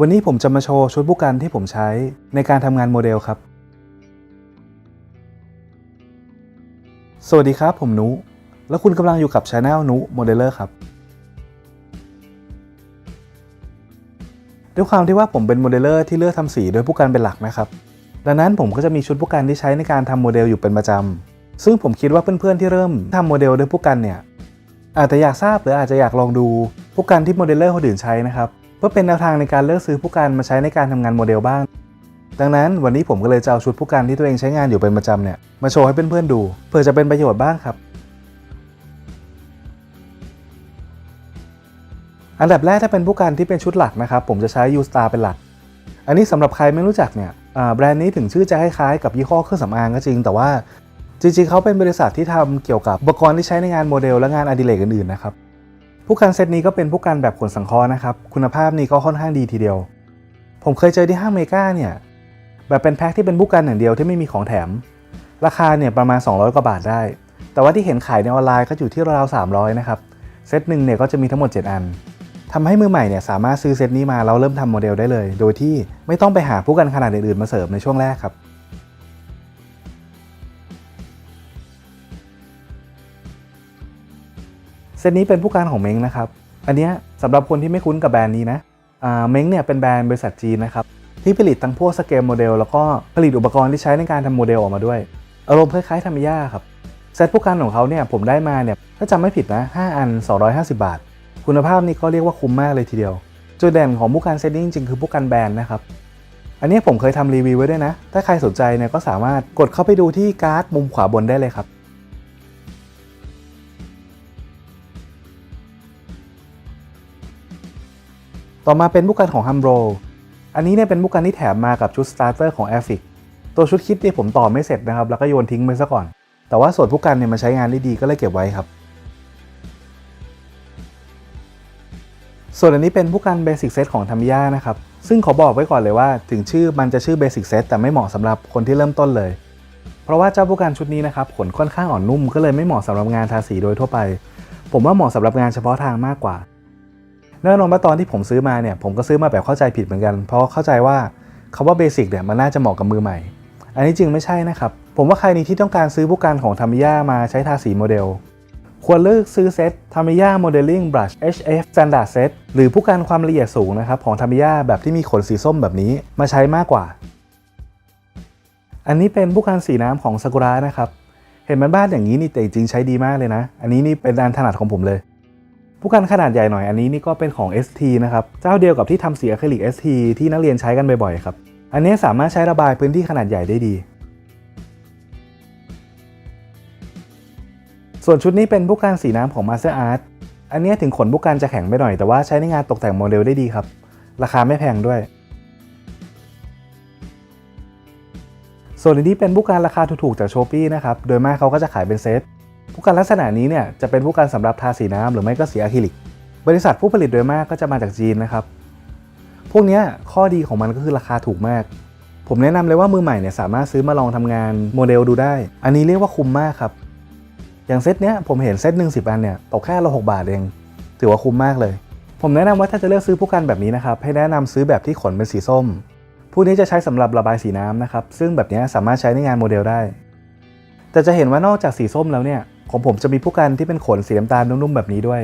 วันนี้ผมจะมาโชว์ชุดผู้กันที่ผมใช้ในการทำงานโมเดลครับ สวัสดีครับผมนุ แล้วคุณกำลังอยู่กับช anel นุโมเดลเลอร์ครับ ด้วยความที่ว่าผมเป็นโมเดลเลอร์ที่เลือกทำสีโดยผู้กันเป็นหลักนะครับ ดังนั้นผมก็จะมีชุดผู้กันที่ใช้ในการทำโมเดลอยู่เป็นประจำ ซึ่งผมคิดว่าเพื่อนๆที่เริ่มทำโมเดลโดยผู้กันเนี่ยอาจจะอยากทราบหรืออาจจะอยากลองดูผู้กันที่โมเดลเลอร์คนอื่นใช้นะครับ พื่อเป็นแนวทางในการเลือกซื้อผู้กันมาใช้ในการทำงานโมเดลบ้าง ดังนั้นวันนี้ผมก็เลยจะเอาชุดผู้กันที่ตัวเองใช้งานอยู่เป็นประจำเนี่ยมาโชว์ให้เพื่อนๆดูเพื่อจะเป็นประโยชน์บ้างครับอันดับแรกถ้าเป็นผู้กันที่เป็นชุดหลักนะครับ ผมจะใช้ U Star เป็นหลัก อันนี้สำหรับใครไม่รู้จักเนี่ยแบรนด์นี้ถึงชื่อจะคล้ายๆกับยี่ห้อเครื่องสำอางก็จริง แต่ว่าจริงๆเขาเป็นบริษัทที่ทำเกี่ยวกับอุปกรณ์ที่ใช้ในงานโมเดลและงานอดิเรกอื่นๆนะครับ ผู้กันเซตนี้ก็เป็นผู้กันแบบขนสังเคราะห์นะครับ คุณภาพนี่ก็ค่อนข้างดีทีเดียว ผมเคยเจอที่ห้างเมกาเนี่ย แบบเป็นแพ็คที่เป็นผู้กันอย่างเดียวที่ไม่มีของแถม ราคาเนี่ยประมาณ 200 กว่าบาทได้ แต่ว่าที่เห็นขายในออนไลน์ก็อยู่ที่ราวๆ300 นะครับ เซตหนึ่งเนี่ยก็จะมีทั้งหมด 7 อันทำให้มือใหม่เนี่ยสามารถซื้อเซตนี้มาแล้วเริ่มทำโมเดลได้เลย โดยที่ไม่ต้องไปหาผู้กันขนาดอื่นๆมาเสริมในช่วงแรกครับ ซตนี้เป็นผู้การของเม้งนะครับ อันเนี้ยสำหรับคนที่ไม่คุ้นกับแบรนด์นี้นะเม้งเนี่ยเป็นแบรนด์บริษัทจีนนะครับที่ผลิตทั้งพวกสเกลโมเดลแล้วก็ผลิตอุปกรณ์ที่ใช้ในการทำโมเดลออกมาด้วย อารมณ์คล้ายๆทามิยาครับเซตผู้การของเขาเนี่ยผมได้มาเนี่ยถ้าจำไม่ผิดนะ 5 อัน 250 บาท คุณภาพนี่ก็เรียกว่าคุ้มมากเลยทีเดียว จุดเด่นของผู้การเซตนี้จริงๆคือผู้การแบรนด์นะครับอันนี้ผมเคยทำรีวิวไว้ด้วยนะ ถ้าใครสนใจเนี่ยก็สามารถกดเข้าไปดูที่การ์ดมุมขวาบนได้เลยครับ ต่อมาเป็นบุกกันของ h u m b r o อันนี้เนี่ยเป็นบุกกันที่แถมมากับชุดสตาร์เตอร์ของ a f i c ตัวชุดคิดเนี่ยผมต่อไม่เสร็จนะครับ แล้วก็โยนทิ้งไปซะก่อน แต่ว่าส่วนบุกกันเนี่ยมันใช้งานได้ดีก็เลยเก็บไว้ครับ ส่วนอันนี้เป็นบุกกันเบสิกเซตของทามิยานะครับซึ่งขอบอกไว้ก่อนเลยว่า ถึงชื่อมันจะชื่อเบสิกเซตแต่ไม่เหมาะสำหรับคนที่เริ่มต้นเลย เพราะว่าเจ้าบุกกันชุดนี้นะครับขนค่อนข้างอ่อนนุ่มก็เลยไม่เหมาะสำหรับงานทาสีโดยทั่วไป ผมว่าเหมาะสำหรับงานเฉพาะทางมากกว่า แน่นอนว่าตอนที่ผมซื้อมาเนี่ยผมก็ซื้อมาแบบเข้าใจผิดเหมือนกัน เพราะเข้าใจว่าคาว่าเบสิกเนี่ยมันน่าจะเหมาะกับมือใหม่ อันนี้จริงไม่ใช่นะครับ ผมว่าใครนี้ที่ต้องการซื้อผู้การของทามิยามาใช้ทาสีโมเดล ควรเลือกซื้อเซตทามิยาโมเดลลิ่งบลัช HF Standard Set หรือผู้การความละเอียดสูงนะครับของทามิยาแบบที่มีขนสีส้มแบบนี้มาใช้มากกว่า อันนี้เป็นผู้การสีน้ำของซากุระนะครับ เห็นมันบ้านอย่างนี้นี่แต่จริงใช้ดีมากเลยนะ อันนี้นี่เป็นอันถนัดของผมเลย ผู้กันขนาดใหญ่หน่อยอันนี้นี่ก็เป็นของ ST นะครับ เจ้าเดียวกับที่ทำสีอะคริลิก ST ที่นักเรียนใช้กันบ่อยๆครับ อันนี้สามารถใช้ระบายพื้นที่ขนาดใหญ่ได้ดี ส่วนชุดนี้เป็นผู้กันสีน้ำของ Master Art อันนี้ถึงขนผู้กันจะแข็งไปหน่อยแต่ว่าใช้ในงานตกแต่งโมเดลได้ดีครับ ราคาไม่แพงด้วย ส่วนอันนี้เป็นผู้กันราคาถูกๆจาก s h อ p e e นะครับ โดยมากเขาก็จะขายเป็นเซต ผู้กันลักษณะนี้เนี่ยจะเป็นผู้กันสำหรับทาสีน้ำหรือไม่ก็สีอะคริลิก บริษัทผู้ผลิตโดยมากก็จะมาจากจีนนะครับ พวกนี้ข้อดีของมันก็คือราคาถูกมาก ผมแนะนำเลยว่ามือใหม่เนี่ยสามารถซื้อมาลองทำงานโมเดลดูได้ อันนี้เรียกว่าคุ้มมากครับ อย่างเซตเนี้ยผมเห็นเซตหนึ่งสิบอันเนี่ยตกแค่ละหกบาทเอง ถือว่าคุ้มมากเลย ผมแนะนำว่าถ้าจะเลือกซื้อผู้กันแบบนี้นะครับให้แนะนำซื้อแบบที่ขนเป็นสีส้มผู้นี้จะใช้สำหรับระบายสีน้ำนะครับซึ่งแบบนี้สามารถใช้ในงานโมเดลได้ แต่จะเห็นว่านอกจากสีส้มแล้วเนี่ย ของผมจะมีผู้กันที่เป็นขนสีน้ำตาลนุ่มๆแบบนี้ด้วย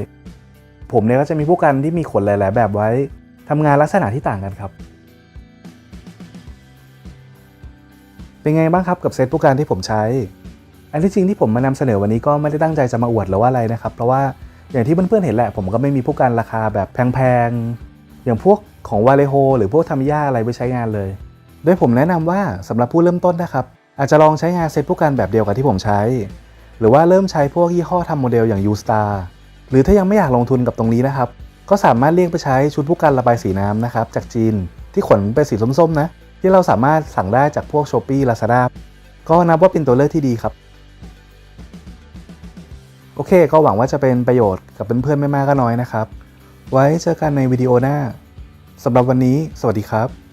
ผมเนี่ยก็จะมีผู้กันที่มีขนหลายๆ แบบไว้ทำงานลักษณะที่ต่างกันครับ เป็นไงบ้างครับกับเซตผู้กันที่ผมใช้ อันที่จริงที่ผมมานำเสนอวันนี้ก็ไม่ได้ตั้งใจจะมาอวดหรือว่าอะไรนะครับ เพราะว่าอย่างที่เพื่อนๆเห็นแหละ ผมก็ไม่มีผู้กันราคาแบบแพงๆ อย่างพวกของวาเลโฮหรือพวกทามิยาอะไรไปใช้งานเลย โดยผมแนะนำว่าสำหรับผู้เริ่มต้นนะครับ อาจจะลองใช้งานเซตผู้กันแบบเดียวกับที่ผมใช้ หรือว่าเริ่มใช้พวกยี่ห้อทำโมเดลอย่าง U-Star หรือถ้ายังไม่อยากลงทุนกับตรงนี้นะครับ ก็สามารถเลี่ยงไปใช้ชุดผู้กันระบายสีน้ำนะครับ จากจีนที่ขนเป็นสีส้มๆนะ ที่เราสามารถสั่งได้จากพวก s h อ p e e Lazada ก็นับว่าเป็นตัวเลือกที่ดีครับ โอเค ก็หวังว่าจะเป็นประโยชน์กับเพื่อนๆไม่มากก็น้อยนะครับ ไว้เจอกันในวิดีโอหน้าสำหรับวันนี้ สวัสดีครับ